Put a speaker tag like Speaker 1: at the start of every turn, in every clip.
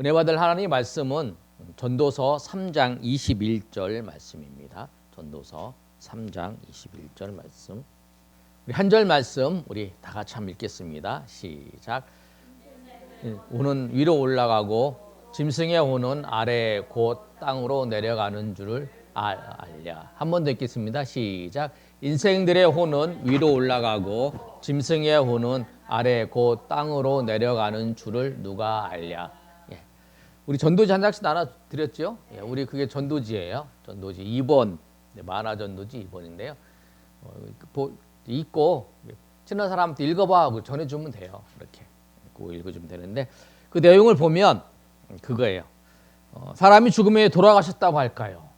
Speaker 1: 은혜 받을 하나님의 말씀은 전도서 3장 21절 말씀입니다. 전도서 3장 21절 말씀. 우리 한 절 말씀 우리 다 같이 한번 읽겠습니다. 시작. 오는 위로 올라가고 짐승의 오는 아래 곧 땅으로 내려가는 줄을 알- 알랴. 한 번 더 읽겠습니다. 시작. 인생들의 호는 위로 올라가고 짐승의 호는 아래 곧 땅으로 내려가는 줄을 누가 알랴. 예. 우리 전도지 한 장씩 나눠 드렸죠? 예, 우리 그게 전도지예요. 전도지 2번. 네, 만화 전도지 2번인데요. 어, 그 보- 읽고 친한 사람한테 읽어봐 하고 전해주면 돼요. 이렇게 읽고 읽어주면 되는데 그 내용을 보면 그거예요. 어, 사람이 죽음에 돌아가셨다고 할까요?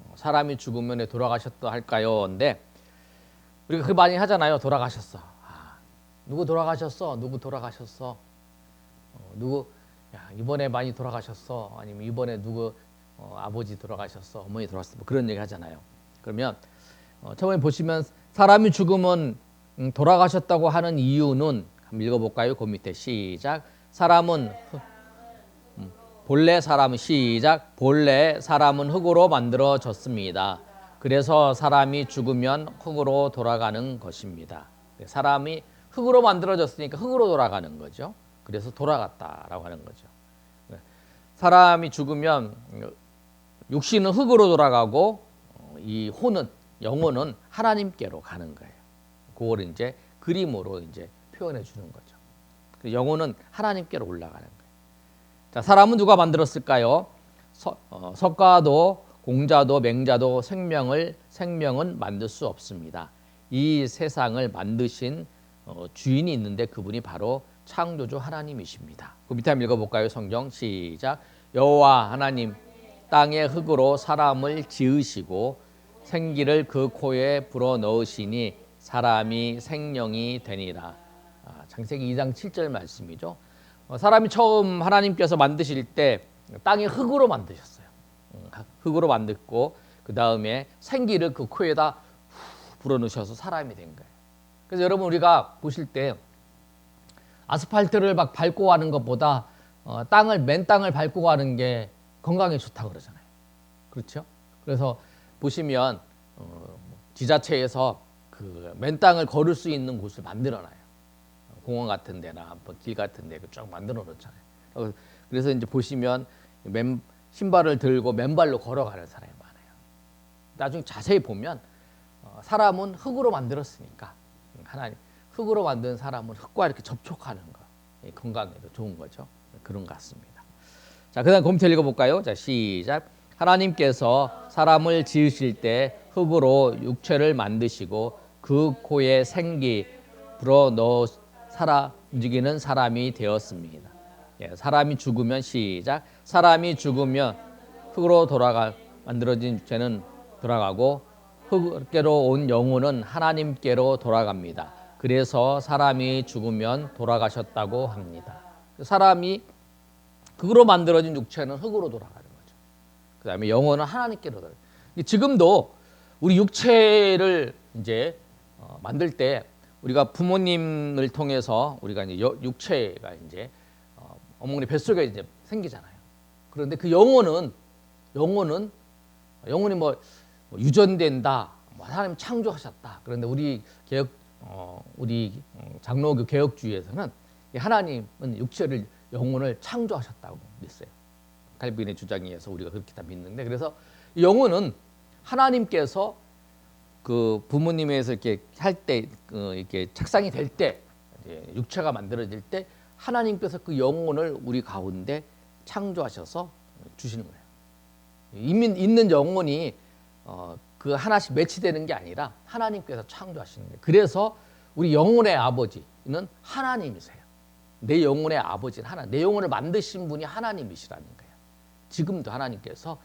Speaker 1: 어, 사람이 죽으면 돌아가셨다 할까요? 근데 우리가 그 많이 하잖아요. 돌아가셨어. 아, 누구 돌아가셨어? 누구 돌아가셨어? 어, 누구 야, 이번에 많이 돌아가셨어? 아니면 이번에 누구 어, 아버지 돌아가셨어? 어머니 돌아가셨어? 뭐 그런 얘기 하잖아요. 그러면 어, 처음에 보시면 사람이 죽으면 음, 돌아가셨다고 하는 이유는 한번 읽어볼까요? 그 밑에 시작. 사람은 흑- 음, 본래 사람은 시작. 본래 사람은 흙으로 만들어졌습니다. 그래서 사람이 죽으면 흙으로 돌아가는 것입니다. 네, 사람이 흙으로 만들어졌으니까 흙으로 돌아가는 거죠. 그래서 돌아갔다라고 하는 거죠. 네, 사람이 죽으면 음, 육신은 흙으로 돌아가고 어, 이 혼은 영혼은 하나님께로 가는 거예요. 그걸 이제 그림으로 이제 표현해 주는 거죠. 그 영혼은 하나님께로 올라가는 거예요. 자, 사람은 누가 만들었을까요? 서, 어, 석가도 공자도 맹자도 생명을 생명은 만들 수 없습니다. 이 세상을 만드신 어, 주인이 있는데 그분이 바로 창조주 하나님이십니다. 그 밑에 한번 읽어볼까요? 성경 시작. 여호와 하나님 땅의 흙으로 사람을 지으시고 생기를 그 코에 불어 넣으시니 사람이 생명이 되니라. 아, 창세기 2장 7절 말씀이죠. 어, 사람이 처음 하나님께서 만드실 때 땅의 흙으로 만드셨어요. 음, 흙으로 만들고 그 다음에 생기를 그 코에다 후 불어 넣으셔서 사람이 된 거예요. 그래서 여러분 우리가 보실 때 아스팔트를 막 밟고 가는 것보다 어, 땅을 맨 땅을 밟고 가는 게 건강에 좋다고 그러잖아요. 그렇죠? 그래서 보시면 어, 뭐 지자체에서 그 맨 땅을 걸을 수 있는 곳을 만들어놔요. 공원 같은 데나 뭐길 같은 데쭉 만들어 놓잖아요. 어, 그래서 이제 보시면 맨 신발을 들고 맨발로 걸어가는 사람이 많아요. 나중에 자세히 보면 어, 사람은 흙으로 만들었으니까 하나님 흙으로 만든 사람은 흙과 이렇게 접촉하는 거 예, 건강에도 좋은 거죠. 그런 것 같습니다. 자, 그다음 검토 읽어볼까요? 자, 시작. 하나님께서 사람을 지으실 때 흙으로 육체를 만드시고 그 코에 생기 불어 넣어 살아 움직이는 사람이 되었습니다. 예, 사람이 죽으면 시작. 사람이 죽으면 흙으로 돌아가 만들어진 육체는 돌아가고 흙께로 온 영혼은 하나님께로 돌아갑니다. 그래서 사람이 죽으면 돌아가셨다고 합니다. 사람이 흙으로 만들어진 육체는 흙으로 돌아가는 거죠. 그 다음에 영혼은 하나님께로 돌아가요. 지금도 우리 육체를 이제 어, 만들 때 우리가 부모님을 통해서 우리가 이제 여- 육체가 이제 어, 어머니 뱃속에 이제 생기잖아요. 그런데 그 영혼은 영혼은 영혼이 뭐, 뭐 유전된다, 뭐 하나님 창조하셨다. 그런데 우리 개혁 어, 우리 어, 장로교 개혁주의에서는 이 하나님은 육체를 영혼을 창조하셨다고 믿어요. 칼빈의 주장에 의해서 우리가 그렇게 다 믿는데 그래서 이 영혼은 하나님께서 그 부모님에서 이렇게 할때그 이렇게 착상이 될 때 육체가 만들어질 때 하나님께서 그 영혼을 우리 가운데 창조하셔서 주시는 거예요. 있는 영혼이 어, 그 하나씩 매치되는 게 아니라 하나님께서 창조하시는 거예요. 그래서 우리 영혼의 아버지는 하나님이세요. 내 영혼의 아버지는 하나, 내 영혼을 만드신 분이 하나님이시라는 거예요. 지금도 하나님께서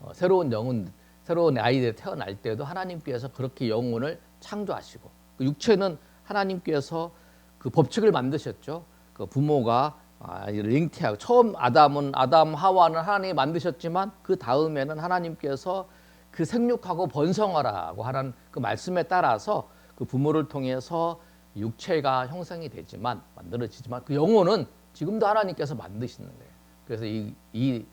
Speaker 1: 어, 새로운 영혼, 새로운 아이들 태어날 때도 하나님께서 그렇게 영혼을 창조하시고 그 육체는 하나님께서 그 법칙을 만드셨죠. 그 부모가 아이를 잉태하고 처음 아담은 아담 하와는 하나님이 만드셨지만 그 다음에는 하나님께서 그 생육하고 번성하라고 하는 그 말씀에 따라서 그 부모를 통해서 육체가 형성이 되지만 만들어지지만 그 영혼은 지금도 하나님께서 만드시는 거예요. 그래서 이, 이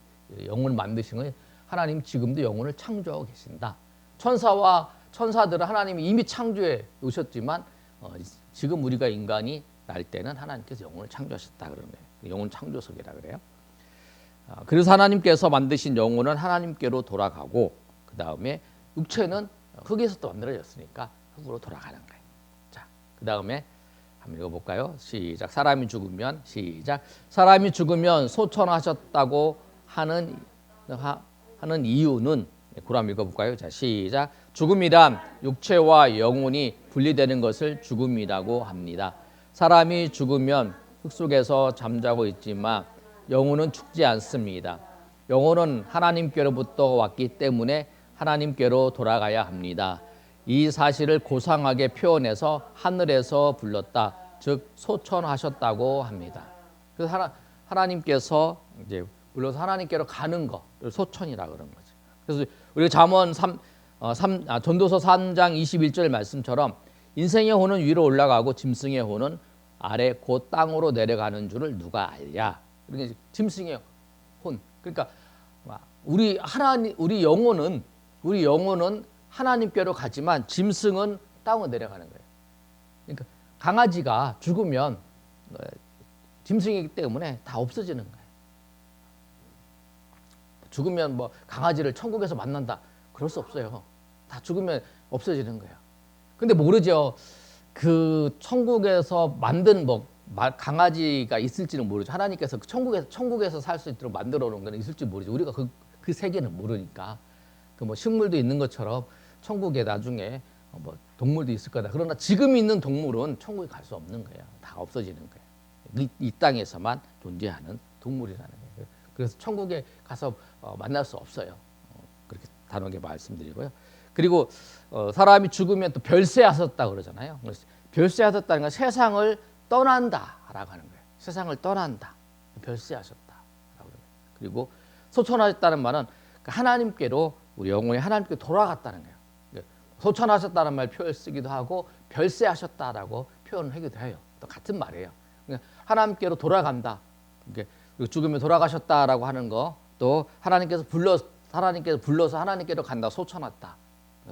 Speaker 1: 영혼을 만드신 건 하나님 지금도 영혼을 창조하고 계신다. 천사와 천사들은 하나님이 이미 창조해 놓으셨지만 어, 지금 우리가 인간이 날 때는 하나님께서 영혼을 창조하셨다 그러는 거예요. 영혼 창조석이라 그래요. 아, 그래서 하나님께서 만드신 영혼은 하나님께로 돌아가고 그 다음에 육체는 흙에서 또 만들어졌으니까 흙으로 돌아가는 거예요. 자, 그 다음에 한번 읽어볼까요? 시작. 사람이 죽으면 시작. 사람이 죽으면 소천하셨다고 하는 하, 하는 이유는 고람 읽어볼까요? 자, 시작. 죽음이란 육체와 영혼이 분리되는 것을 죽음이라고 합니다. 사람이 죽으면 흙 속에서 잠자고 있지만 영혼은 죽지 않습니다. 영혼은 하나님께로부터 왔기 때문에 하나님께로 돌아가야 합니다. 이 사실을 고상하게 표현해서 하늘에서 불렀다. 즉 소천하셨다고 합니다. 그래서 하나, 하나님께서 이제 불러서 하나님께로 가는 거를 소천이라 그런 거죠. 그래서 우리 잠언 3, 어, 3 아, 전도서 3장 21절 말씀처럼 인생의 혼은 위로 올라가고 짐승의 혼은 아래 곧 땅으로 내려가는 줄을 누가 알랴. 그러니까 짐승의 혼. 그러니까 우리 하나님 우리 영혼은 우리 영혼은 하나님께로 가지만 짐승은 땅으로 내려가는 거예요. 그러니까 강아지가 죽으면 어, 짐승이기 때문에 다 없어지는 거예요. 죽으면 뭐 강아지를 천국에서 만난다. 그럴 수 없어요. 다 죽으면 없어지는 거예요. 근데 모르죠. 그 천국에서 만든 뭐 강아지가 있을지는 모르죠. 하나님께서 그 천국에서 천국에서 살 수 있도록 만들어 놓은 건 있을지 모르죠. 우리가 그, 그 세계는 모르니까. 그 뭐 식물도 있는 것처럼 천국에 나중에 뭐 동물도 있을 거다. 그러나 지금 있는 동물은 천국에 갈 수 없는 거예요. 다 없어지는 거예요. 이, 이 땅에서만 존재하는 동물이라는 거예요. 그래서 천국에 가서 어, 만날 수 없어요. 어, 그렇게 단호하게 말씀드리고요. 그리고 어, 사람이 죽으면 또 별세하셨다 그러잖아요. 별세하셨다는 건 세상을 떠난다라고 하는 거예요. 세상을 떠난다. 별세하셨다라고. 그리고 소천하셨다는 말은 하나님께로 우리 영혼이 하나님께 돌아갔다는 거예요. 소천하셨다는 말 표현 쓰기도 하고 별세하셨다라고 표현을 하기도 해요. 또 같은 말이에요. 하나님께로 돌아간다. 죽으면 돌아가셨다라고 하는 거, 또 하나님께서 불러 하나님께서 불러서 하나님께로 간다. 소천했다.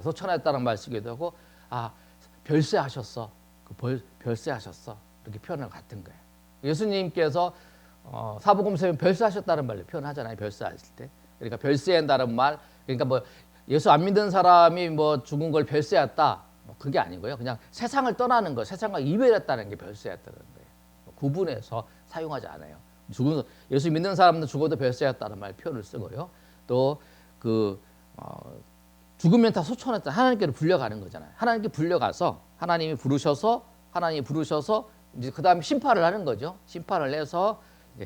Speaker 1: 소천했다는 말 쓰기도 하고, 아 별세하셨어. 그 벌, 별세하셨어. 이렇게 표현을 같은 거예요. 예수님께서 어, 사복음서에 별세하셨다는 말로 표현하잖아요. 별세하실 때. 그러니까 별세한다는 말, 그러니까 뭐 예수 안 믿는 사람이 뭐 죽은 걸 별세했다. 뭐 그게 아니고요. 그냥 세상을 떠나는 거, 세상과 이별했다는 게 별세했다는 거예요. 구분해서 사용하지 않아요. 죽은 예수 믿는 사람은 죽어도 별세했다는 말 표현을 쓰고요. 또그 어, 죽으면 다 소천했다. 하나님께로 불려가는 거잖아요. 하나님께 불려가서 하나님이 부르셔서 하나님이 부르셔서 이제 그 다음에 심판을 하는 거죠. 심판을 해서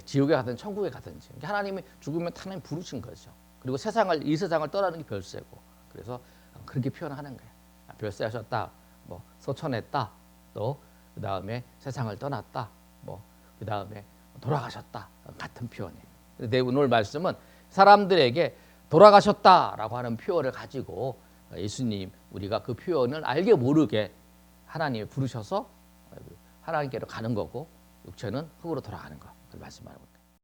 Speaker 1: 지옥에 가든 천국에 가든지 하나님이 죽으면 하나님 부르신 거죠. 그리고 세상을 이 세상을 떠나는 게 별세고 그래서 그렇게 표현하는 거예요. 아, 별세하셨다, 뭐 소천했다, 또그 다음에 세상을 떠났다, 뭐그 다음에 돌아가셨다 같은 표현이에요. 내 오늘 말씀은 사람들에게 돌아가셨다라고 하는 표현을 가지고 예수님 우리가 그 표현을 알게 모르게 하나님이 부르셔서 하나님께로 가는 거고 육체는 흙으로 돌아가는 거. 말씀하는 거예요.